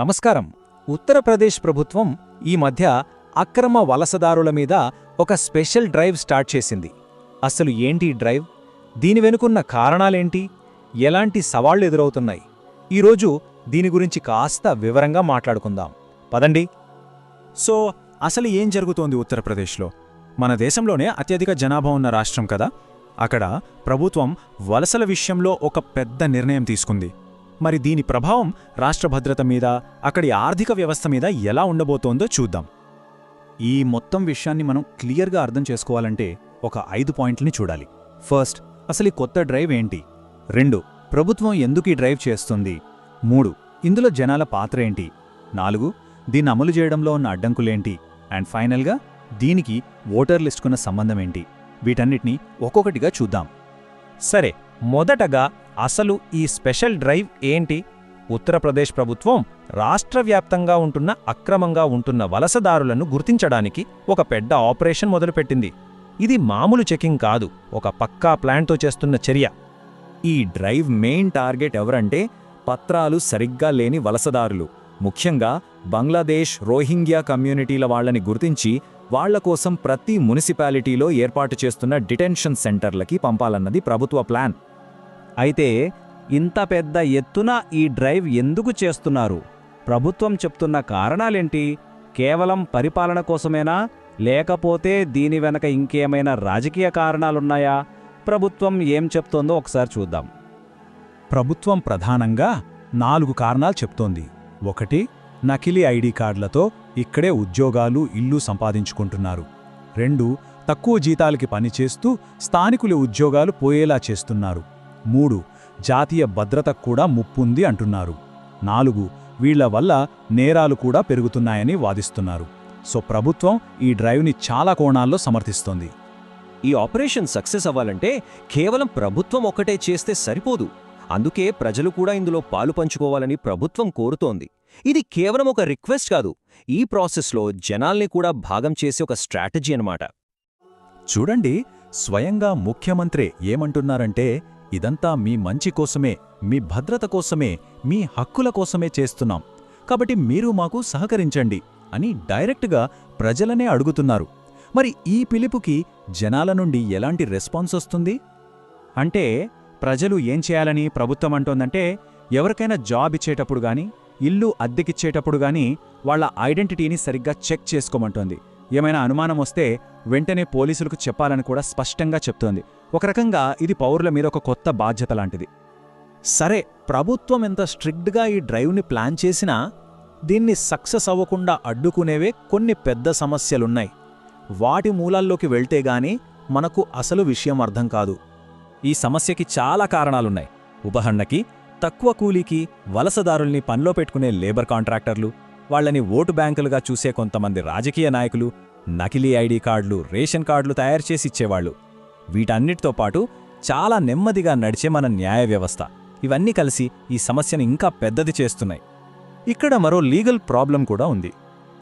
నమస్కారం. ఉత్తరప్రదేశ్ ప్రభుత్వం ఈ మధ్య అక్రమ వలసదారుల మీద ఒక స్పెషల్ డ్రైవ్ స్టార్ట్ చేసింది. అసలు ఏంటి డ్రైవ్? దీని వెనుకున్న కారణాలేంటి? ఎలాంటి సవాళ్ళు ఎదురవుతున్నాయి? ఈరోజు దీని గురించి కాస్త వివరంగా మాట్లాడుకుందాం. పదండి. సో అసలు ఏం జరుగుతోంది ఉత్తరప్రదేశ్లో మన దేశంలోనే అత్యధిక జనాభా ఉన్న రాష్ట్రం కదా? అక్కడ ప్రభుత్వం వలసల విషయంలో ఒక పెద్ద నిర్ణయం తీసుకుంది. మరి దీని ప్రభావం రాష్ట్ర భద్రత మీద అక్కడి ఆర్థిక వ్యవస్థ మీద ఎలా ఉండబోతోందో చూద్దాం. ఈ మొత్తం విషయాన్ని మనం క్లియర్గా అర్థం చేసుకోవాలంటే ఒక ఐదు పాయింట్లని చూడాలి. ఫస్ట్ అసలు ఈ కొత్త డ్రైవ్ ఏంటి? రెండు ప్రభుత్వం ఎందుకు ఈ డ్రైవ్ చేస్తుంది? మూడు ఇందులో జనాల పాత్ర ఏంటి? నాలుగు దీన్ని అమలు చేయడంలో ఉన్న అడ్డంకులేంటి? అండ్ ఫైనల్గా దీనికి ఓటర్ లిస్టుకున్న సంబంధం ఏంటి? వీటన్నిటినీ ఒక్కొక్కటిగా చూద్దాం. సరే మొదటగా అసలు ఈ స్పెషల్ డ్రైవ్ ఏంటి? ఉత్తరప్రదేశ్ ప్రభుత్వం రాష్ట్రవ్యాప్తంగా ఉంటున్న అక్రమంగా ఉంటున్న వలసదారులను గుర్తించడానికి ఒక పెద్ద ఆపరేషన్ మొదలుపెట్టింది. ఇది మామూలు చెకింగ్ కాదు ఒక పక్కా ప్లాన్తో చేస్తున్న చర్య. ఈ డ్రైవ్ మెయిన్ టార్గెట్ ఎవరంటే పత్రాలు సరిగ్గా లేని వలసదారులు. ముఖ్యంగా బంగ్లాదేశ్ రోహింగ్యా కమ్యూనిటీల వాళ్ళని గుర్తించి వాళ్ళ కోసం ప్రతి మున్సిపాలిటీలో ఏర్పాటు చేస్తున్న డిటెన్షన్ సెంటర్లకి పంపాలన్నది ప్రభుత్వ ప్లాన్. అయితే ఇంత పెద్ద ఎత్తున ఈ డ్రైవ్ ఎందుకు చేస్తున్నారు? ప్రభుత్వం చెప్తున్న కారణాలేంటి? కేవలం పరిపాలన కోసమేనా? లేకపోతే దీని వెనక ఇంకేమైనా రాజకీయ కారణాలున్నాయా? ప్రభుత్వం ఏం చెప్తోందో ఒకసారి చూద్దాం. ప్రభుత్వం ప్రధానంగా నాలుగు కారణాలు చెప్తోంది. ఒకటి నకిలీ ఐడి కార్డులతో ఇక్కడే ఉద్యోగాలు ఇల్లు సంపాదించుకుంటున్నారు. రెండు తక్కువ జీతాలకి పనిచేస్తూ స్థానికుల ఉద్యోగాలు పోయేలా చేస్తున్నారు. మూడు జాతీయ భద్రతకు కూడా ముప్పుంది అంటున్నారు. నాలుగు వీళ్ళ వల్ల నేరాలు కూడా పెరుగుతున్నాయని వాదిస్తున్నారు. సో ప్రభుత్వం ఈ డ్రైవ్ని చాలా కోణాల్లో సమర్థిస్తోంది. ఈ ఆపరేషన్ సక్సెస్ అవ్వాలంటే కేవలం ప్రభుత్వం ఒక్కటే చేస్తే సరిపోదు. అందుకే ప్రజలు కూడా ఇందులో పాలు పంచుకోవాలని ప్రభుత్వం కోరుతోంది. ఇది కేవలం ఒక రిక్వెస్ట్ కాదు ఈ ప్రాసెస్లో జనాల్ని కూడా భాగం చేసే ఒక స్ట్రాటజీ అన్నమాట. చూడండి స్వయంగా ముఖ్యమంత్రి ఏమంటున్నారంటే ఇదంతా మీ మంచి కోసమే మీ భద్రత కోసమే మీ హక్కుల కోసమే చేస్తున్నాం. కాబట్టి మీరు మాకు సహకరించండి అని డైరెక్ట్గా ప్రజలనే అడుగుతున్నారు. మరి ఈ పిలుపుకి జనాల నుండి ఎలాంటి రెస్పాన్స్ వస్తుంది? అంటే ప్రజలు ఏం చేయాలని ప్రభుత్వం అంటోందంటే ఎవరికైనా జాబ్ ఇచ్చేటప్పుడు గాని ఇల్లు అద్దెకిచ్చేటప్పుడు గాని వాళ్ళ ఐడెంటిటీని సరిగ్గా చెక్ చేసుకోమంటోంది. ఏమైనా అనుమానం వస్తే వెంటనే పోలీసులకు చెప్పాలని కూడా స్పష్టంగా చెప్తోంది. ఒక రకంగా ఇది పౌరుల మీద ఒక కొత్త బాధ్యత లాంటిది. సరే ప్రభుత్వం ఎంత స్ట్రిక్ట్గా ఈ డ్రైవ్ని ప్లాన్ చేసినా దీన్ని సక్సెస్ అవ్వకుండా అడ్డుకునేవే కొన్ని పెద్ద సమస్యలున్నాయి. వాటి మూలాల్లోకి వెళ్తే గాని మనకు అసలు విషయం అర్థం కాదు. ఈ సమస్యకి చాలా కారణాలున్నాయి. ఉదాహరణకి తక్కువ కూలీకి వలసదారుల్ని పనిలో పెట్టుకునే లేబర్ కాంట్రాక్టర్లు వాళ్ళని ఓటు బ్యాంకులుగా చూసే కొంతమంది రాజకీయ నాయకులు నకిలీ ఐడి కార్డులు రేషన్ కార్డులు తయారు చేసి ఇచ్చేవాళ్ళు. వీటన్నిటితో పాటు చాలా నెమ్మదిగా నడిచే మన న్యాయ వ్యవస్థ. ఇవన్నీ కలిసి ఈ సమస్యను ఇంకా పెద్దది చేస్తున్నాయి. ఇక్కడ మరో లీగల్ ప్రాబ్లం కూడా ఉంది.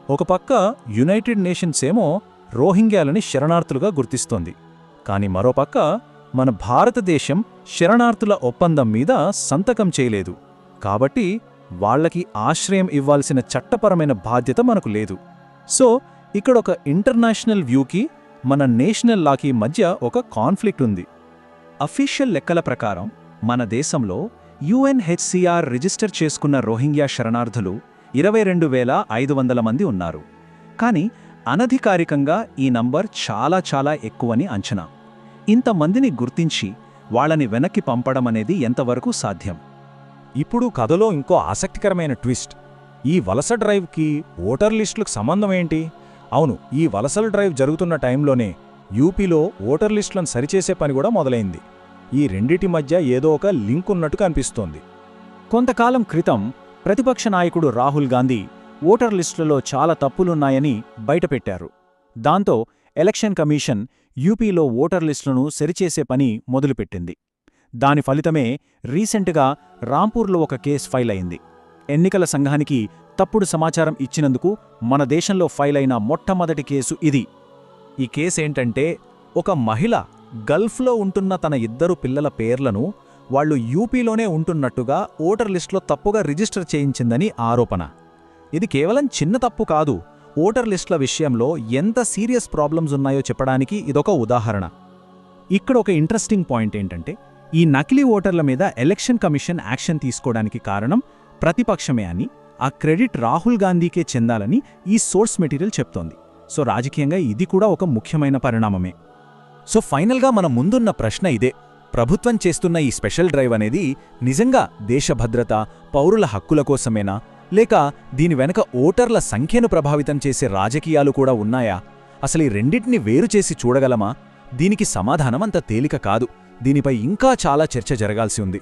ఒక పక్క యునైటెడ్ నేషన్స్ ఏమో రోహింగ్యాలని శరణార్థులుగా గుర్తిస్తోంది. కాని మరోపక్క మన భారతదేశం శరణార్థుల ఒప్పందం మీద సంతకం చేయలేదు. కాబట్టి వాళ్ళకి ఆశ్రయం ఇవ్వాల్సిన చట్టపరమైన బాధ్యత మనకు లేదు. సో ఇక్కడ ఒక ఇంటర్నేషనల్ వ్యూకి మన నేషనల్ లాకి మధ్య ఒక కాన్ఫ్లిక్ట్ ఉంది. అఫీషియల్ లెక్కల ప్రకారం మన దేశంలో యుఎన్హెచ్సిఆర్ రిజిస్టర్ చేసుకున్న రోహింగ్యా శరణార్థులు ఇరవై రెండు వేల ఐదు వందల మంది ఉన్నారు. కానీ అనధికారికంగా ఈ నంబర్ చాలా చాలా ఎక్కువని అంచనా. ఇంతమందిని గుర్తించి వాళ్ళని వెనక్కి పంపడం అనేది ఎంతవరకు సాధ్యం? ఇప్పుడు కథలో ఇంకో ఆసక్తికరమైన ట్విస్ట్. ఈ వలస డ్రైవ్కి ఓటర్ లిస్టులకు సంబంధం ఏంటి? అవును ఈ వలసల డ్రైవ్ జరుగుతున్న టైంలోనే యూపీలో ఓటర్ లిస్టులను సరిచేసే పని కూడా మొదలైంది. ఈ రెండిటి మధ్య ఏదో ఒక లింక్ ఉన్నట్టు కనిపిస్తోంది. కొంతకాలం క్రితం ప్రతిపక్ష నాయకుడు రాహుల్ గాంధీ ఓటర్ లిస్టులలో చాలా తప్పులున్నాయని బయటపెట్టారు. దాంతో ఎలక్షన్ కమిషన్ యూపీలో ఓటర్ లిస్టులను సరిచేసే పని మొదలుపెట్టింది. దాని ఫలితమే రీసెంట్గా రాంపూర్లో ఒక కేసు ఫైల్ అయింది ఎన్నికల సంఘానికి తప్పుడు సమాచారం ఇచ్చినందుకు మన దేశంలో ఫైల్ అయిన మొట్టమొదటి కేసు ఇది. ఈ కేసేంటంటే ఒక మహిళ గల్ఫ్లో ఉంటున్న తన ఇద్దరు పిల్లల పేర్లను వాళ్ళు యూపీలోనే ఉంటున్నట్టుగా ఓటర్ లిస్టులో తప్పుగా రిజిస్టర్ చేయించిందని ఆరోపణ. ఇది కేవలం చిన్న తప్పు కాదు ఓటర్ లిస్టుల విషయంలో ఎంత సీరియస్ ప్రాబ్లమ్స్ ఉన్నాయో చెప్పడానికి ఇదొక ఉదాహరణ. ఇక్కడ ఒక ఇంట్రెస్టింగ్ పాయింట్ ఏంటంటే ఈ నకిలీ ఓటర్ల మీద ఎలక్షన్ కమిషన్ యాక్షన్ తీసుకోవడానికి కారణం ప్రతిపక్షమే అని ఆ క్రెడిట్ రాహుల్ గాంధీకే చెందాలని ఈ సోర్స్ మెటీరియల్ చెప్తోంది. సో రాజకీయంగా ఇది కూడా ఒక ముఖ్యమైన పరిణామమే. సో ఫైనల్గా మన ముందున్న ప్రశ్న ఇదే. ప్రభుత్వం చేస్తున్న ఈ స్పెషల్ డ్రైవ్ అనేది నిజంగా దేశ భద్రత పౌరుల హక్కుల కోసమేనా? లేక దీని వెనక ఓటర్ల సంఖ్యను ప్రభావితం చేసే రాజకీయాలు కూడా ఉన్నాయా? అసలు ఈ రెండింటిని వేరు చేసి చూడగలమా? దీనికి సమాధానం అంత తేలిక కాదు. దీనిపై ఇంకా చాలా చర్చ జరగాల్సి ఉంది.